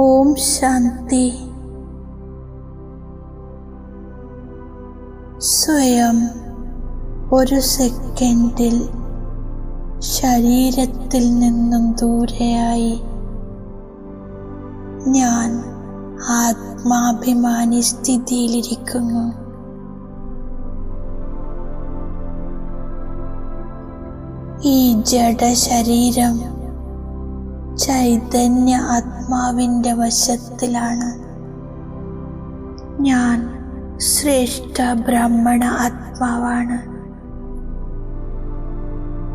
ഓം ശാന്തി. സ്വയം ഒരു സെക്കൻഡിൽ ശരീരത്തിൽ നിന്നും ദൂരെയായി ഞാൻ ആത്മാഭിമാനി സ്ഥിതിയിലിരിക്കുന്നു. ഈ ജഡശരീരം ചൈതന്യ ആത്മാവിന്റെ വശത്തിലാണ്. ഞാൻ ശ്രേഷ്ഠ ബ്രാഹ്മണ ആത്മാവാണ്.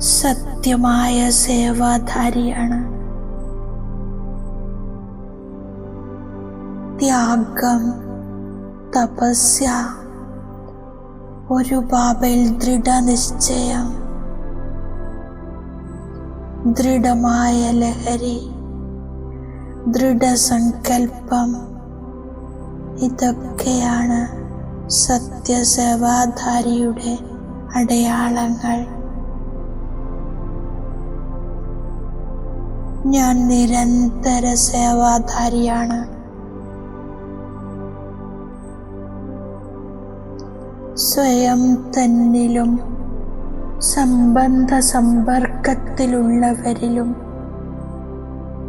സത്യമായ സേവാധാരിയാണ്. ത്യാഗം തപസ്യ ഒരു ബാബയിൽ ദൃഢനിശ്ചയം. ദൃഢമായ ലഹരി ദൃഢസങ്കൽപ്പം ഇതൊക്കെയാണ് സത്യസേവാധാരിയുടെ അടയാളങ്ങൾ. ഞാൻ നിരന്തര സേവാധാരിയാണ്. സ്വയം തന്നിലും സംബന്ധ സമ്പർക്കത്തിലുള്ളവരിലും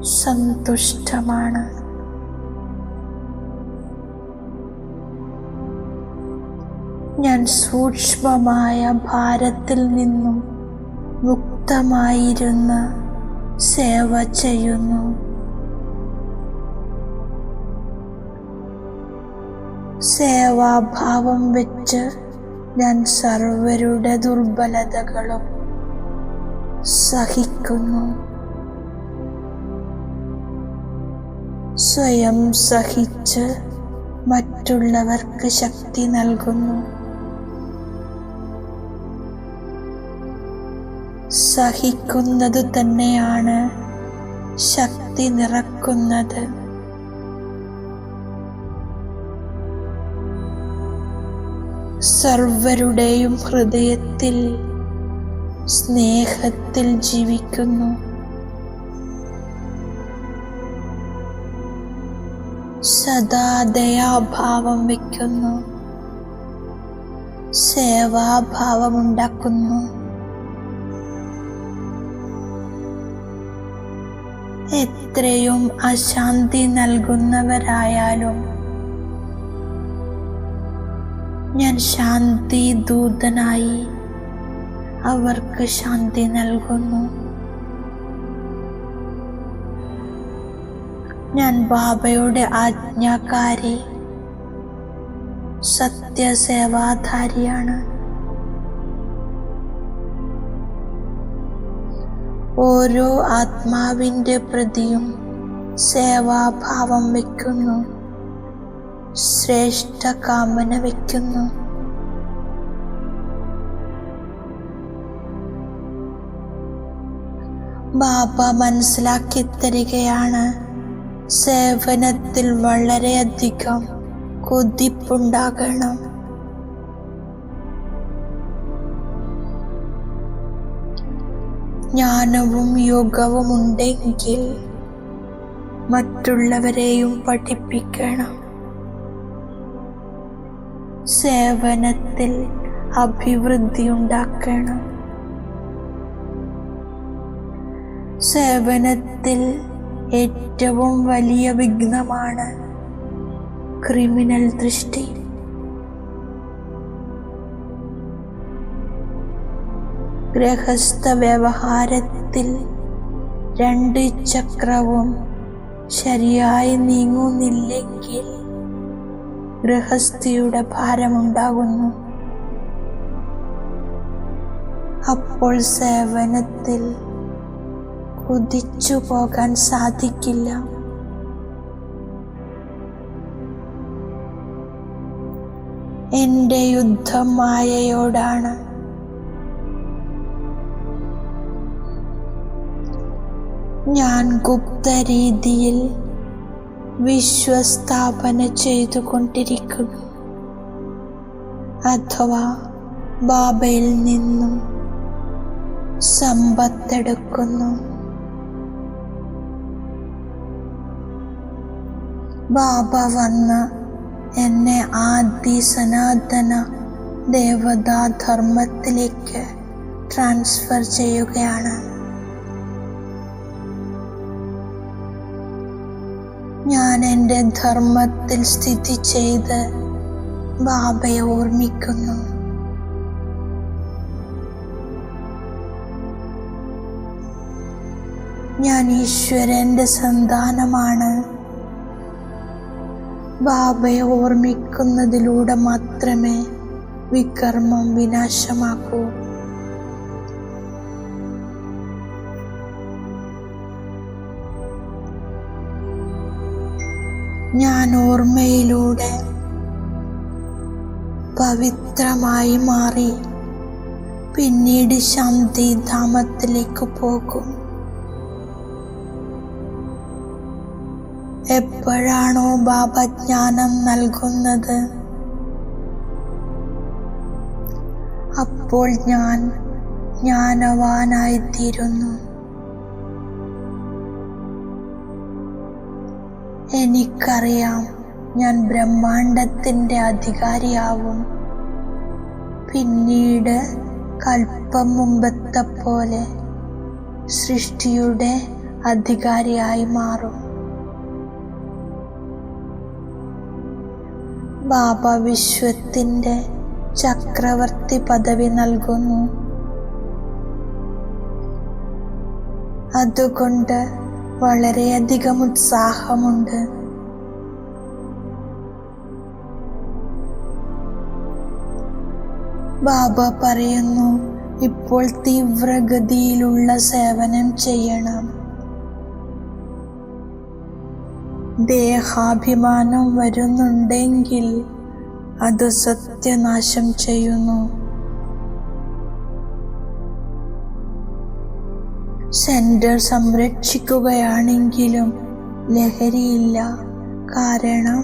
സന്തുഷ്ടമാണ്. ഞാൻ സൂക്ഷ്മമായ ഭാരത്തിൽ നിന്നും മുക്തമായിരുന്ന് സേവ ചെയ്യുന്നു. സേവാഭാവം വെച്ച് ഞാൻ സർവരുടെ ദുർബലതകളും സഹിക്കുന്നു. സ്വയം സഹിച്ച് മറ്റുള്ളവർക്ക് ശക്തി നൽകുന്നു. സഹിക്കുന്നത് തന്നെയാണ് ശക്തി നിറക്കുന്നത്. സർവരുടെയും ഹൃദയത്തിൽ സ്നേഹത്തിൽ ജീവിക്കുന്നു. സദാ ദയാഭാവം വയ്ക്കുന്നു. സേവാഭാവമുണ്ടാക്കുന്നു എത്രയും അശാന്തി നൽകുന്നവരായാലും ഞാൻ ശാന്തി ദൂതനായി അവർക്ക് ശാന്തി നൽകുന്നു. ഞാൻ ബാബയുടെ ആജ്ഞാകാരി സത്യസേവാധാരിയാണ്. ഓരോ ആത്മാവിന്റെ പ്രതിയും സേവാഭാവം വയ്ക്കുന്നു. ശ്രേഷ്ഠ കാമന വയ്ക്കുന്നു. ബാബ മനസ്സിലാക്കി തരികയാണ് സേവനത്തിൽ വളരെയധികം കൊതിപ്പുണ്ടാകണം. ജ്ഞാനവും യോഗവും ഉണ്ടെങ്കിൽ മറ്റുള്ളവരെയും പഠിപ്പിക്കണം. സേവനത്തിൽ അഭിവൃദ്ധി ഉണ്ടാക്കണം സേവനത്തിൽ ഏറ്റവും വലിയ വിഘ്നമാണ് ക്രിമിനൽ ദൃഷ്ടി. ഗൃഹസ്ഥ വ്യവഹാരത്തിൽ രണ്ട് ചക്രവും ശരിയായി നീങ്ങുന്നില്ലെങ്കിൽ ഗൃഹസ്ഥിയുടെ ഭാരമുണ്ടാകുന്നു. അപ്പോൾ സേവനത്തിൽ കുതിച്ചു പോകാൻ സാധിക്കില്ല. എന്റെ യുദ്ധം മായയോടാണ്. ഞാൻ ഗുപ്ത രീതിയിൽ വിശ്വസ്ഥാപന ചെയ്തുകൊണ്ടിരിക്കുന്നു. അഥവാ ബാബയിൽ നിന്നും സമ്പത്തെടുക്കുന്നു. ബാബ വന്ന് എന്നെ ആദ്യ സനാതന ദേവതാധർമ്മത്തിലേക്ക് ട്രാൻസ്ഫർ ചെയ്യുകയാണ്. ഞാൻ എന്റെ ധർമ്മത്തിൽ സ്ഥിതി ചെയ്ത് ബാബയെ ഓർമ്മിക്കുന്നു. ഞാൻ ഈശ്വരന്റെ സന്താനമാണ്. ബാബയെ ഓർമ്മിക്കുന്നതിലൂടെ മാത്രമേ വികർമ്മം വിനാശമാക്കൂ. ഞാൻ ഓർമ്മയിലൂടെ പവിത്രമായി മാറി. പിന്നീട് ശാന്തി ധാമത്തിലേക്ക് പോകും. എപ്പോഴാണോ ബാബ ജ്ഞാനം നൽകുന്നത്? അപ്പോൾ ഞാൻ ജ്ഞാനവാനായിത്തീരുന്നു. എനിക്കറിയാം ഞാൻ ബ്രഹ്മാണ്ടത്തിന്റെ അധികാരിയാവും. പിന്നീട് കൽപ്പം മുമ്പത്തെ പോലെ സൃഷ്ടിയുടെ അധികാരിയായി മാറും. ബാബ വിശ്വത്തിന്റെ ചക്രവർത്തി പദവി നൽകുന്നു. അതുകൊണ്ട് വളരെയധികം ഉത്സാഹമുണ്ട്. ബാബ പറയുന്നു ഇപ്പോൾ തീവ്രഗതിയിലുള്ള സേവനം ചെയ്യണം. ദേഹാഭിമാനം വരുന്നുണ്ടെങ്കിൽ അത് സത്യനാശം ചെയ്യുന്നു. സെന്റർ സംരക്ഷിക്കുകയാണെങ്കിലും ലഹരിയില്ല. കാരണം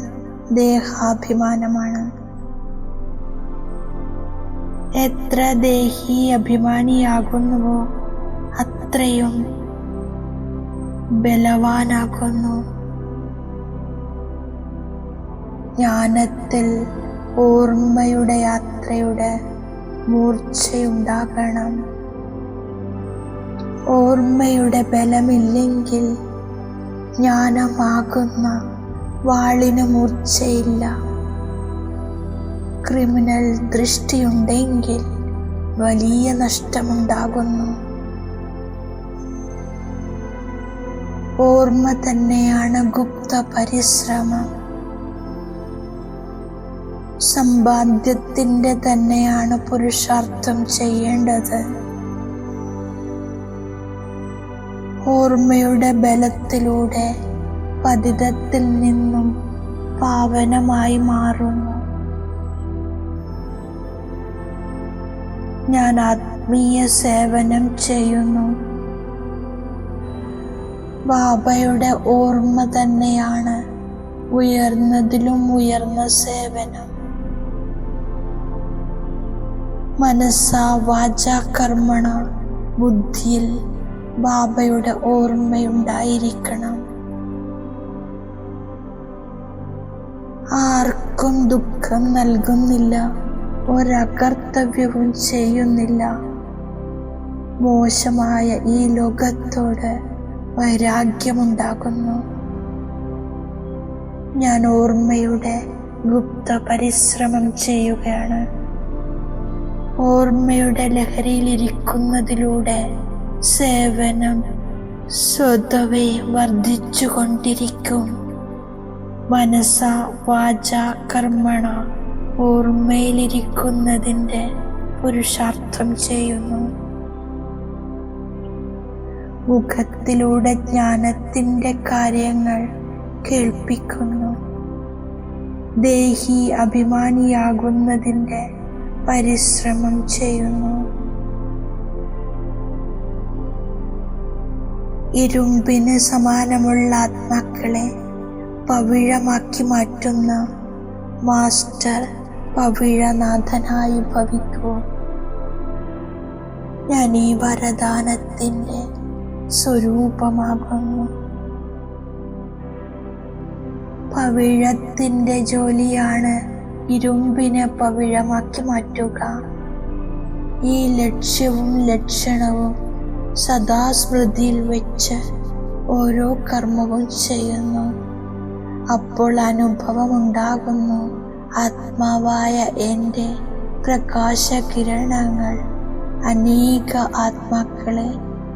ദേഹാഭിമാനമാണ്. എത്ര ദേഹി അഭിമാനിയാകുന്നുവോ അത്രയും ബലവാനാകുന്നു. ജ്ഞാനത്തിൽ ഓർമ്മയുടെ യാത്രയുടെ മൂർച്ചയുണ്ടാകണം. ഓർമ്മയുടെ ബലമില്ലെങ്കിൽ ജ്ഞാനമാകുന്ന വാളിന് മൂർച്ചയില്ല. ക്രിമിനൽ ദൃഷ്ടിയുണ്ടെങ്കിൽ വലിയ നഷ്ടമുണ്ടാകുന്നു. ഓർമ്മ തന്നെയാണ് ഗുപ്ത പരിശ്രമം. സമ്പാദ്യത്തിന്റെ തന്നെയാണ് പുരുഷാർത്ഥം ചെയ്യേണ്ടത്. ഓർമ്മയുടെ ബലത്തിലൂടെ പതിതത്തിൽ നിന്നും പാവനമായി മാറുന്നു. ഞാൻ ആത്മീയ സേവനം ചെയ്യുന്നു. ബാബയുടെ ഓർമ്മ തന്നെയാണ് ഉയർന്നതിലും ഉയർന്ന സേവനം. മനസ്സാ വാചാകർമ്മണ ബുദ്ധിയിൽ ബാബയുടെ ഓർമ്മയുണ്ടായിരിക്കണം. ആർക്കും ദുഃഖം നൽകുന്നില്ല. ഒരകർത്തവ്യവും ചെയ്യുന്നില്ല. മോശമായ ഈ ലോകത്തോട് വൈരാഗ്യമുണ്ടാകുന്നു. ഞാൻ ഓർമ്മയുടെ ഗുപ്ത പരിശ്രമം ചെയ്യുകയാണ്. ഓർമ്മയുടെ ലഹരിയിലിരിക്കുന്നതിലൂടെ സേവനം സ്വതവേ വർദ്ധിച്ചുകൊണ്ടിരിക്കും. മനസ്സ വാച കർമ്മണ ഓർമ്മയിലിരിക്കുന്നതിന്റെ പുരുഷാർത്ഥം ചെയ്യുന്നു. മുഖത്തിലൂടെ ജ്ഞാനത്തിന്റെ കാര്യങ്ങൾ കേൾപ്പിക്കുന്നു. ദേഹി അഭിമാനിയാകുന്നതിന്റെ പരിശ്രമം ചെയ്യുന്നു. ഇരുമ്പിന് സമാനമുള്ള ആത്മാക്കളെ പവിഴമാക്കി മാറ്റുന്ന മാസ്റ്റർ പവിഴനാഥനായി ഭവിക്കൂ. ഞാൻ ഈ വരദാനത്തിന്റെ സ്വരൂപമാകുന്നു. പവിഴത്തിന്റെ ജോലിയാണ് ഇരുമ്പിനെ പവിഴമാക്കി മാറ്റുക. ഈ ലക്ഷ്യവും ലക്ഷണവും സദാ സ്മൃതിയിൽ വെച്ച് ഓരോ കർമ്മവും ചെയ്യുന്നു. അപ്പോൾ അനുഭവമുണ്ടാകുന്നു ആത്മാവായ എന്റെ പ്രകാശകിരണങ്ങൾ. അനേക ആത്മാക്കളെ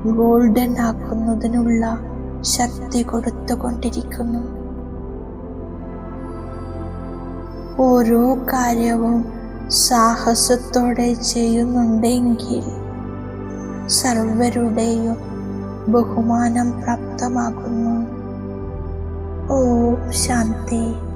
ഗോൾഡൻ ആക്കുന്നതിനുള്ള ശക്തി കൊടുത്തുകൊണ്ടിരിക്കുന്നു. ഓരോ കാര്യവും സാഹസത്തോടെ ചെയ്യുന്നുണ്ടെങ്കിൽ സർവരുടെയും ബഹുമാനം പ്രാപ്തമാകുന്നു. ഓം ശാന്തി.